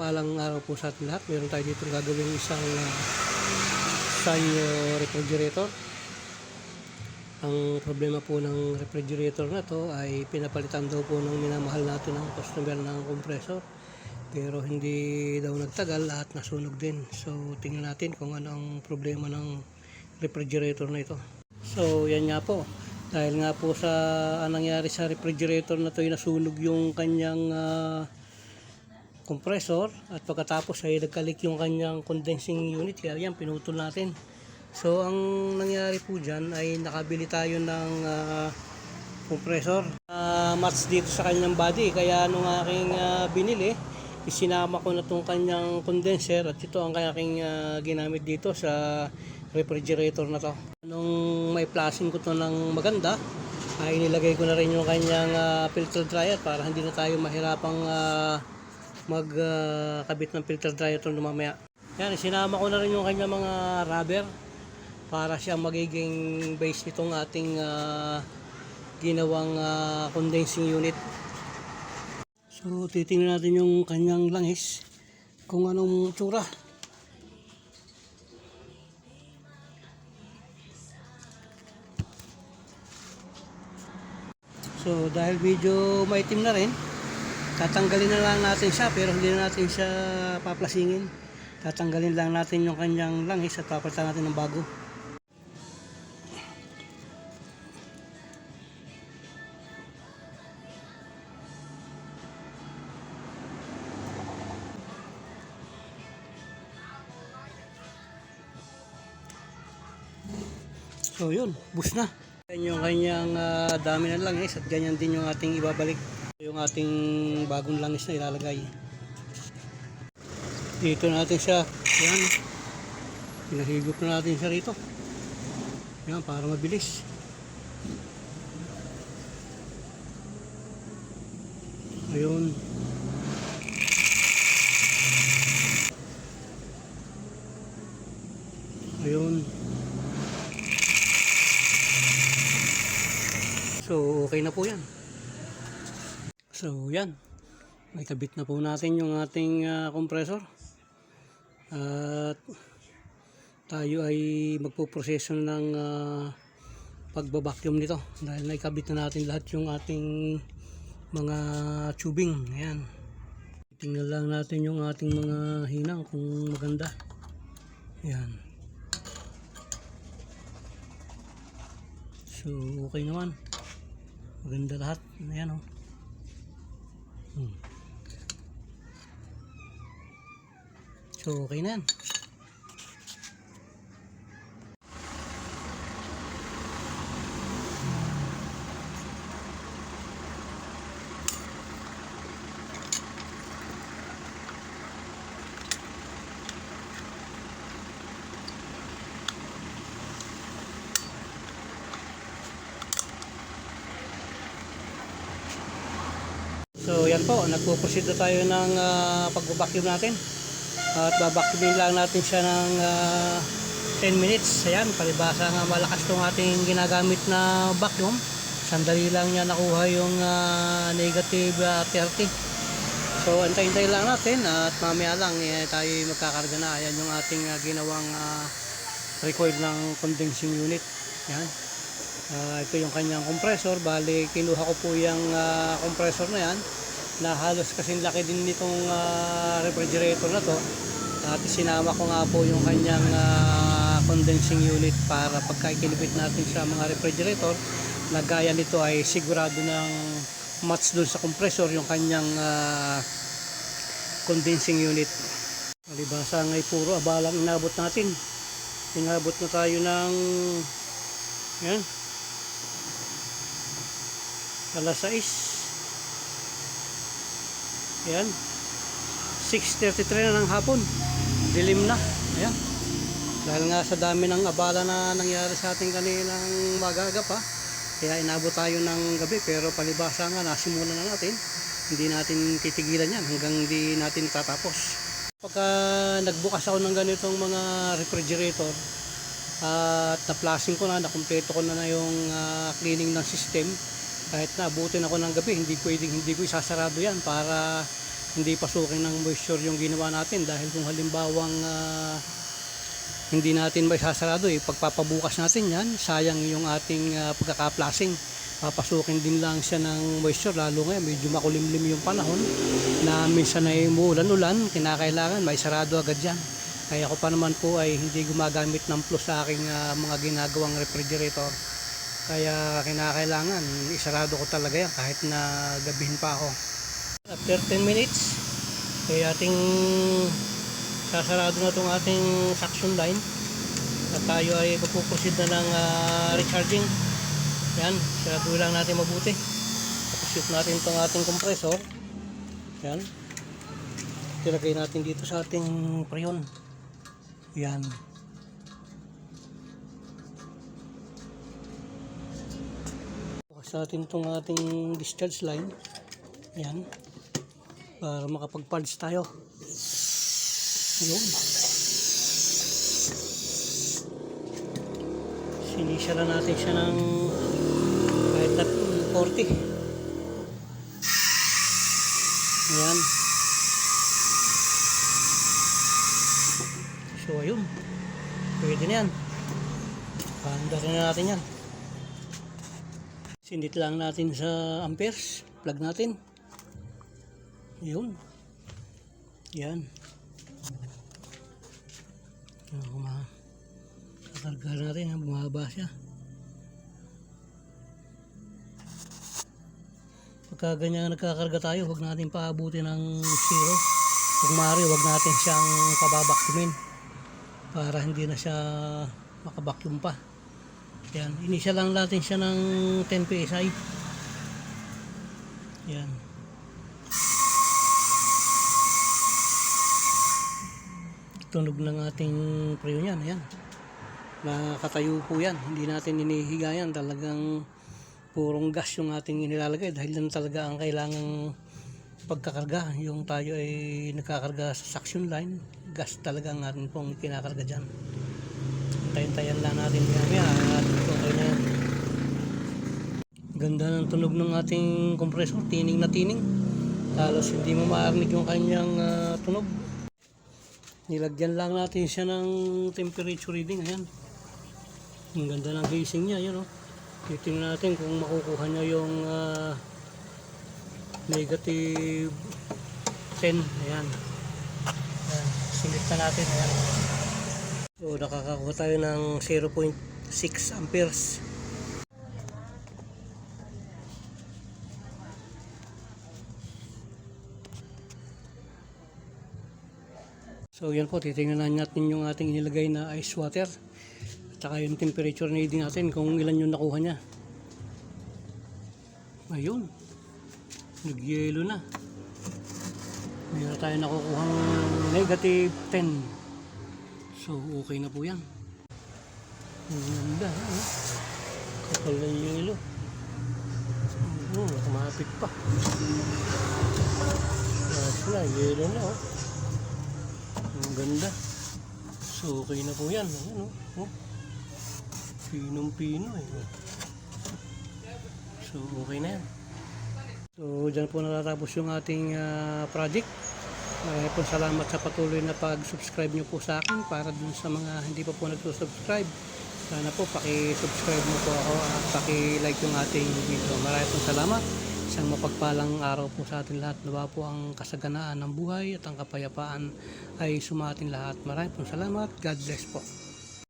Mapagpalang araw po sa ating lahat. Meron tayo dito gagawin isang uh, sanyo refrigerator. Ang problema po ng refrigerator na to ay pinapalitan daw po ng minamahal natin ng customer ng compressor. Pero hindi daw nagtagal at nasunog din. So tingnan natin kung ano ang problema ng refrigerator na ito. So yan nga po. Dahil nga po sa anong nangyari sa refrigerator na to nasunog yung kanyang ah, compressor at pagkatapos ay nagkalik yung kanyang condensing unit kaya yan pinutol natin. So ang nangyari po dyan ay nakabili tayo ng ah, compressor. Uh, match dito sa kanyang body kaya nung aking ah, binili isinama ko na tong kanyang condenser at ito ang aking ah, ginamit dito sa refrigerator na to. Nung may flashing ko to ng maganda ay nilagay ko na rin yung kanyang ah, filter dryer para hindi na tayo mahirapang ah, magkabit ng filter dryer ito mamaya. Yan, sinama ko na rin yung kanya mga rubber para siya magiging base nitong ating ah, ginawang ah, condensing unit. So, titingnan natin yung kanyang langis kung anong tsura. So, dahil medyo maitim na rin, tatanggalin na lang natin siya pero hindi na natin siya paplasingin. Tatanggalin lang natin yung kanyang langis at papalitan natin ng bago. So yun bus na. Yan yung kanyang ah, dami ng langis at ganyan din yung ating ibabalik yung ating bagong langis na ilalagay. Dito natin siya yan. Pinahigop na natin siya rito. Yan para mabilis. Ayun. Ayun. So okay na po yan So yan, may kabit na po natin yung ating ah, compressor. At tayo ay magpo-proseso ng uh, pagbabacuum nito dahil naikabit na natin lahat yung ating mga tubing. Ayan. Tingnan lang natin yung ating mga hinang kung maganda. Ayan. So okay naman. Maganda lahat. Ayan oh. So, okay na yan. Po, nagpo-proceed na tayo ng uh, pagbabacuum natin. At babacuumin lang natin siya ng ah, 10 minutes. Ayan, palibasa nga malakas itong ating ginagamit na vacuum. Sandali lang niya nakuha yung ah, negative ah, 30. So antay-antay lang natin at mamaya lang eh, tayo magkakarga na. Ayan yung ating ah, ginawang ah, recoil ng condensing unit. Yan. Ah, ito yung kanyang compressor. Bali, kinuha ko po yung ah, compressor na yan na halos kasing laki din nitong ah, refrigerator na to. At sinama ko nga po yung kanyang ah, condensing unit para pagka ikinipit natin sa mga refrigerator na gaya nito ay sigurado ng match dun sa compressor yung kanyang ah, condensing unit. Malibasa ngay puro abalang inabot natin. Inabot na tayo ng yan alas 6 ayan. 6.33 na ng hapon. Dilim na. Ayan. Dahil nga sa dami ng abala na nangyari sa ating kanilang magaga pa kaya inabot tayo ng gabi pero palibasa nga nasimulan na natin. Hindi natin titigilan yan hanggang hindi natin tatapos. Pagka nagbukas ako ng ganitong mga refrigerator at na-flashing ko na, nakumpleto ko na na yung ah, cleaning ng system kahit na abutin ako ng gabi hindi pwedeng hindi ko isasarado yan para hindi pasukin ng moisture yung ginawa natin dahil kung halimbawang ah, hindi natin may sasarado eh pagpapabukas natin yan sayang yung ating uh, pagkakaplasing. Papasukin din lang siya ng moisture lalo ngayon medyo makulimlim yung panahon na minsan ay umuulan-ulan kinakailangan may sarado agad yan. Kaya ako pa naman po ay hindi gumagamit ng plus sa aking ah, mga ginagawang refrigerator. Kaya kinakailangan isarado ko talaga yan kahit na gabihin pa ako after 10 minutes ay ating sasarado na itong ating suction line. At tayo ay pupuproceed na ng ah, recharging. Yan, sarado lang natin mabuti. Tapos natin itong ating compressor. Yan. Tilagay natin dito sa ating preon yan. Bukas natin itong ating discharge line. Yan para makapag-parge tayo yun. Sinisya na natin siya ng kahit na 40. Ayan. So, ayun. Pwede na yan. Paandarin na natin yan. Sindit lang natin sa amperes. Plug natin. Yun. Yan. Yan, kuma kakarga natin, yan, bumaba siya. Pagka ganyan nagkakarga tayo, huwag natin paabutin ng zero. Kung maaari, huwag natin siyang pababacumin para hindi na siya makabacuum pa. Yan, initial lang natin siya ng 10 PSI. Yan. Tunog ng ating preo niyan. Ayan. Nakatayo po yan. Hindi natin inihiga yan. Talagang purong gas yung ating inilalagay dahil yan talaga ang kailangang pagkakarga. Yung tayo ay nagkakarga sa suction line, gas talaga ang ating pong kinakarga dyan. Tayin-tayan lang natin maya maya at okay na yan. Ganda ng tunog ng ating compressor. Tining na tining. Halos hindi mo maarinig yung kanyang ah, tunog. Nilagyan lang natin siya ng temperature reading. Ayan. Ang ganda ng casing niya. Ayan, oh. Titingnan natin kung makukuha niya yung ah, negative 10. Ayan. Ayan. Silit na natin. Ayan. So, nakakakuha tayo ng 0.6 amperes. So yan po, titingnan natin yung ating inilagay na ice water. At saka yung temperature reading natin kung ilan yung nakuha niya. Ayun. Nagyelo na. Meron tayo nakukuha negative 10. So okay na po yan. Ang ganda. Kapal na yelo. Oo, kumapit pa. Yes na, yelo na oh. Ganda. So, okay na po yan. Ayan, oh. oh. Pinong-pino eh. So, okay na yan. So, dyan po natatapos yung ating ah, project. Maraming po salamat sa patuloy na pag-subscribe nyo po sa akin para dun sa mga hindi pa po nagsusubscribe. Sana po paki-subscribe mo po ako at paki-like yung ating video. Maraming po salamat. Isang mapagpalang araw po sa atin lahat. Nawa po ang kasaganaan ng buhay at ang kapayapaan ay sumatin lahat. Maraming po salamat. God bless po.